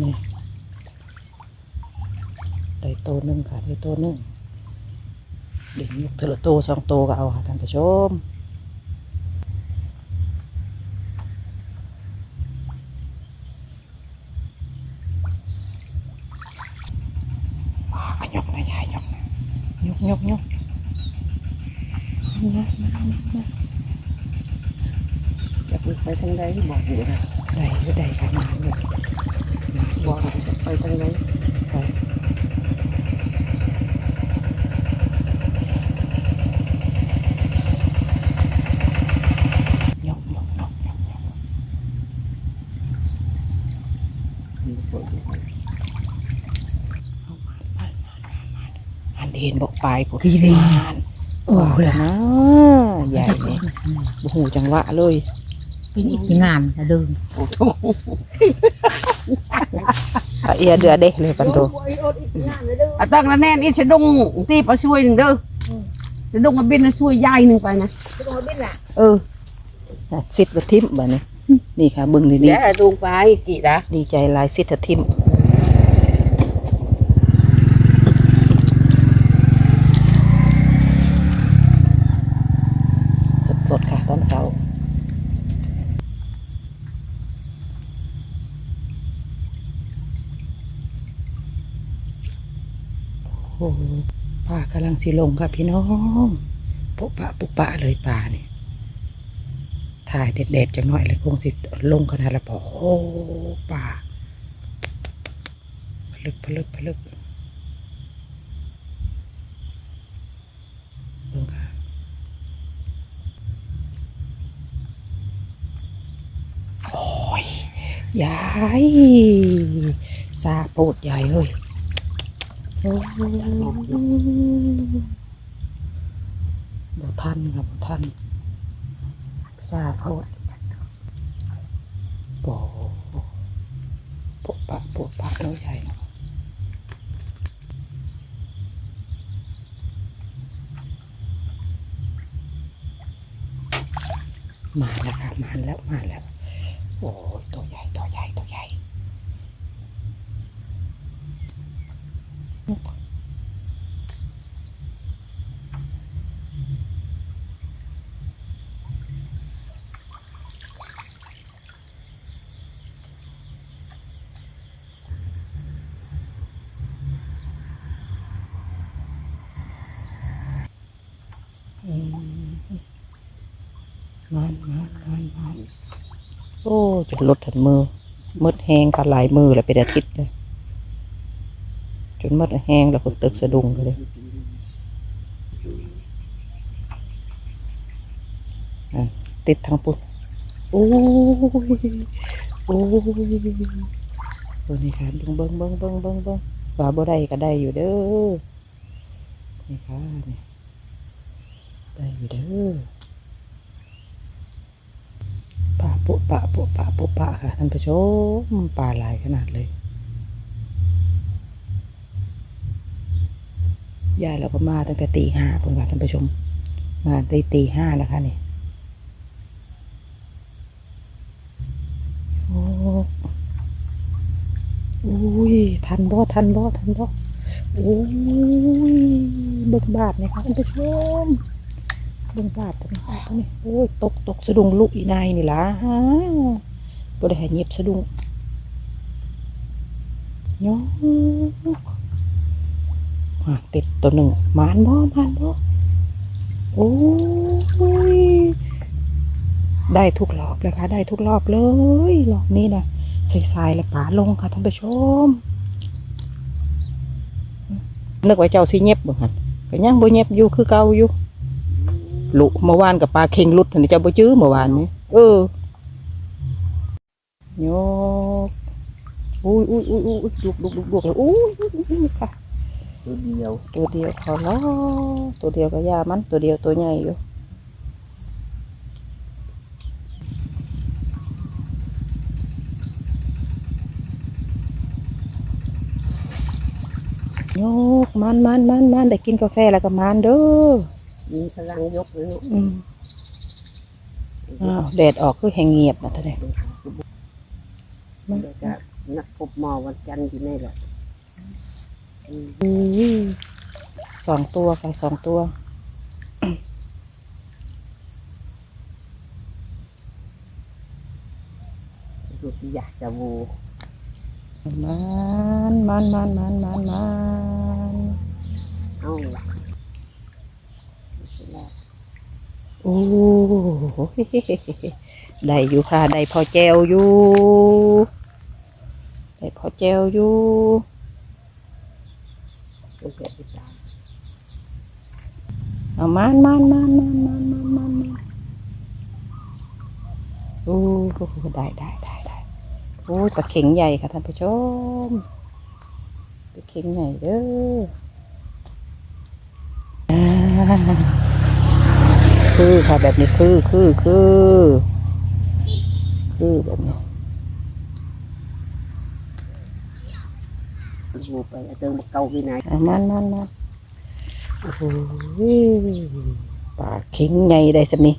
นี่ได้โตวหนึ่งค่ะได้โตวหนึ่งเด็กยกเทอละโตวสองโตวก็เอาค่ะท่านผู้ชมว้าวอะยกนะยายยกนะยกยกยกนะนะนะนะจะไปทางใดบอกอยู่นะได้ก็ได้ขนาดเลย บอกไปทางไปยกยกยกยกยกอันเห็นบอกปลายผมที่งานโอ้ว่าล่ะนะใหญ่เนี่ยบ่หูจังหวะเลย ป็นอีกงานนะเดินโอ้โหอะเอียเดือเด็กเลยปันโดอะตั้งแล้วแน่นอีสะดุ้งตีปลาช่วยหนึ่งเด้อสะดุ้งมาบินมาช่วยยายหนึ่งไปนะเออน่ะสิทธิ์วัทิมบ่นี่นี่ค่ะเบึงนี่เดี๋นี่ยวดวงไปกี่นะดีใจหลายสิทธิ์ทิมสดๆค่ะตอนเช้า โอ้ป่ากำลังสิลงค่ะพี่น้องปุปะปุปะเลยป่านี่ถ่ายเด็ดๆจังหน่อยเลยคงสิลงขนาดละพอโอ้ป่าพลึกพลึกพลึกลงค่ะโอ้ยยายซาโปดใหญ่เลย บ่ทันครับบ่ทันซาโพดโปโปะปะปะปะแล้วใหญ่มาแล้วค่ะมาแล้วมาแล้ว โอ้ตัวใหญ่ตัวใหญ่ตัวใหญ่ อืมมันมันนมันโอ้ จะลดถันมือมืดแหงค่ะหลายมือแล้วเป็นอาทิตย์เลย จนมืดแหงแล้วก็ตึกสะดุ้งเลยติดทางปุ๊บโอ้ยโอ้ยตัวนี้ค่ะเบิ้งเบิ้งเบิ้งเบิ้งเบิ้งเบิ้งว่าบ่ได้ก็ได้อยู่เด้อนี่ค่ะนี่ได้อยู่เด้อปลาปุปะปุปะปุปะค่ะท่านผู้ชมปลาหลายขนาดเลย ยายเราก็มาตั้งแต่ตีห้าเพิ่นค่ะท่านผู้ชม มาได้ตีห้าแล้วค่ะนี่โอ้อุ้ยทันบ่ทันบ่ทันบ่โอ้ยเบิ่งบาทนี่ค่ะท่านผู้ชมเบิ่งบาทตัวนี้บาทตัวนี้โอ้ยตกตกสะดุ้งลูกอีนายนี่ล่ะฮะบ่ได้ให้เงียบสะดุ้งยอะ ติดตัวหนึ่งมานบ่มานบ่โอ้ยได้ทุกรอบเลยค่ะได้ทุกรอบเลยรอบนี้นะใส่ทรายและป่าลงค่ะท่านผู้ชมนึกว่าเจ้าสิเงียบบ่หันก็ยังบ่เงียบอยู่คือเก่าอยู่ลุเมื่อวานกับปลาเค็งลุดหั่นนี่เจ้าบ่จื้อเมื่อวานนี้เออโยกอุ้ยอุ้ยอุ้ยอุ้ยดุกดุกดุกดุกเลยอุ้ยค่ะ ตัวเดียว ตัวเดียวพอแล้วตัวเดียวก็ยามัน ตัวเดียวตัวใหญ่อยู่โยกมันมันมันมันได้กินกาแฟแล้วก็มันเด้อมีพลังยกเลยอืมอ้าวแดดออกคือแหงเงียบนะท่านเองบรรยากาศนักพบหมอวันจันทร์อยู่นี่แหละอืมอุ้ย สองตัวค่ะสองตัว ดูที่อยากจะวูมันมันมันมันมันมันเอาโอ้ได้อยู่ค่ะ ได้พอแจวอยู่ ได้พอแจวอยู่ เป็แปดสิบล้านเามานมานมานมานมานมานมานมาโอ้โหได้ได้ได้ได้โอ้ปลาเข็งใหญ่ค่ะท่านผู้ชมปลาเข็งใหญ่เด้อคือค่ะแบบนี้คือคือคือคือแบบนี้ วูไปเอาเติมเก่าไปไหนอะมันมันมันโอ้โหปลาเข็งใหญ่ได้สักนี้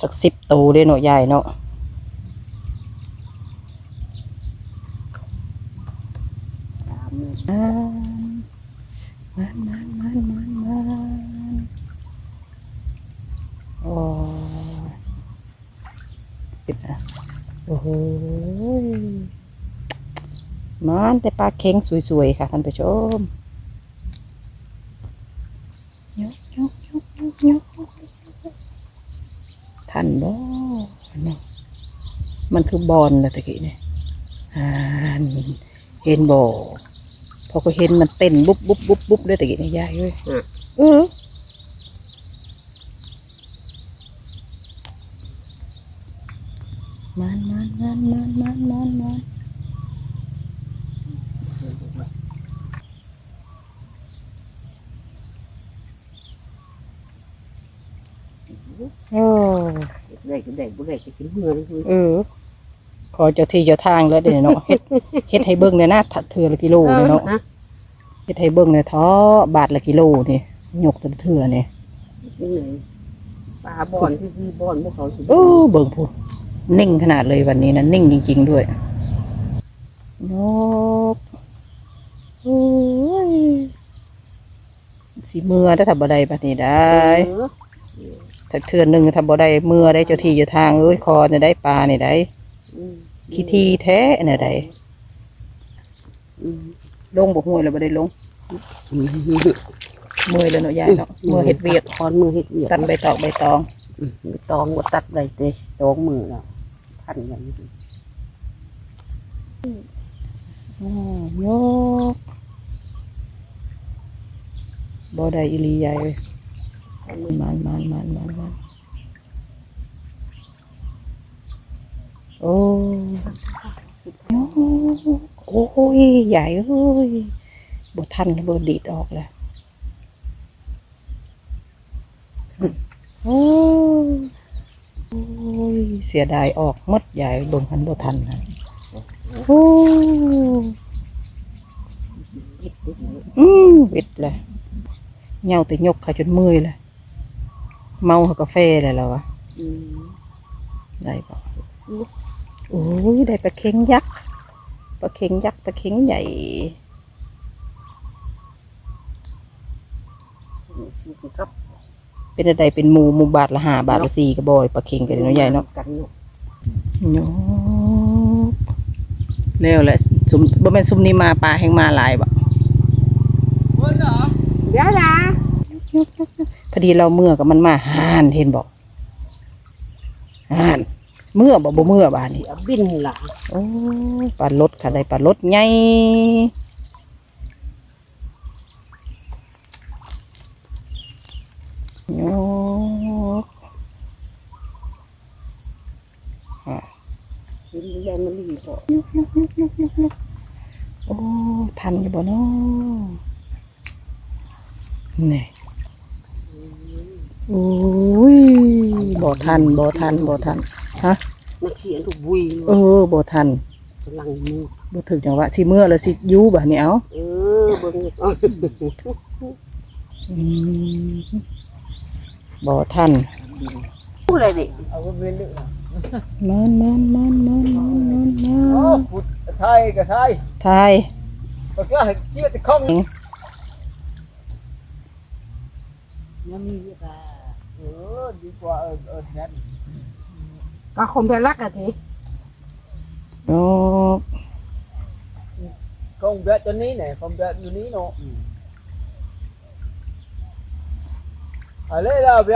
สักสิบตัวเลยเนาะใหญ่เนาะสามเลยมันมันมันมันมันมันโอ้ยติดนะโอ้โห มันแต่ปลาเค็งสวยๆค่ะท่านผู้ชมยกยกยกยกยกทันบ่เนาะมันคือบอลนะตะกี้เนี่ยอ่านเห็นบ่พอก็เห็นมันเต้นบุ๊บบุ๊บบุ๊บบุ๊บด้วยตะกี้นี่ยายเว้ยเออมันมันมันมันมันมัน โอ้ได้ก็ได้บ่ได้ก็กินเมื่อเลยเออ ขอเจ้าที่เจ้าทางแล้วเดี๋ยวเนาะเฮ็ดเฮ็ดให้เบิ่งเนี่ยนะถัดเถื่อละกิโลเนี่ยเนาะฮะเฮ็ดให้เบิ่งเนี่ยท้อบาทละกิโลนี่ยกแตัวเถื่อนี่นี่ไหนปลาบอนที่ที่บอนพวกเขาสิโอ้เบิ่งพูนิ่งขนาดเลยวันนี้นะนิ่งจริง ๆ ด้วยนกโอ้ยสีเมื่อได้ทำบ่ได้บัดนี้ได้ เออถ้าเทือนหนึ่งทำบ่ได้เมื่อได้เจ้าที่เจ้าทางเอ้ยคอเนี่ยได้ปลาเนี่ยได้อืมขี้ทีแท้เนี่ยได้อืมลงบ่ห้วยแล้วบ่ได้ลงเมื่อยแล้วเนาะยายเนาะเมื่อเฮ็ดเวียกคอนมือเฮ็ดเวียกตัดใบตอกใบตองอืมใบตองบ่ตัดได้เด้สองมือแล้วพันอย่างนี้อ้าวโยกบ่ได้อีหลีใหญ่เว้ย มันมันมันมันมันโอ้โอ้โอ้ยใหญ่เอ้ยบ่ทันบ่ดีดออกแล้วโอ้ยโอ้ยเสียดายออกมดใหญ่เบิ่งหันบ่ทันนะโอ้อืมวิดเลยเงาแต่ยกขาจนเมื่อยเลย เมาเขากาแฟเลยแล้ววะอืมได้ปะโอ้ยได้ปลาเค็งยักษ์ปลาเค็งยักษ์ปลาเค็งใหญ่สิครับเป็นอะไรเป็นหมูหมูบาทละห้าบาทละสี่กระบอยปลาเค็งกันเนาะใหญ่เนาะกันเนาะโยกแล้วแหละซุมบ่แม่นซุมนี้มาปลาแห้งมาหลายบ่เดี๋ยวนะพอ ดีเราเมื่อกับมันมาห่านเห็นบอกห่านเมื่อบ่บ่เมื่อบาดนี้เดี๋ยวบินล่ะโอ้ยปลาลดค่ะได้ปลาลดใหญ่โยกบินใหญ่มันรีบ่โอ้ทันอยู่บ่เนาะนี่โอ้ยบ่ทันบ่ทันบ่ทันมันเสียงทุกบุยเออบ่ทันกำลังมือบ่ถึกจังหวะสิเมื่อแล้วสิอยู่บ่เนี่ยเอาเออเบิ่งนี่เอาอืมบ่ทันพูดอะไรดิเอาไปเรื่อยมันมันมันมันมันมันมันโอ้พุดไทยก็ไทยทายก็ก็เชี่ยแต่ข้อง ยังมีก็เออดีกว่าเออเออแน่นก็คงไปรักอะทีโอ้ công việc cho ní này công việc như ní nó ở đây là việc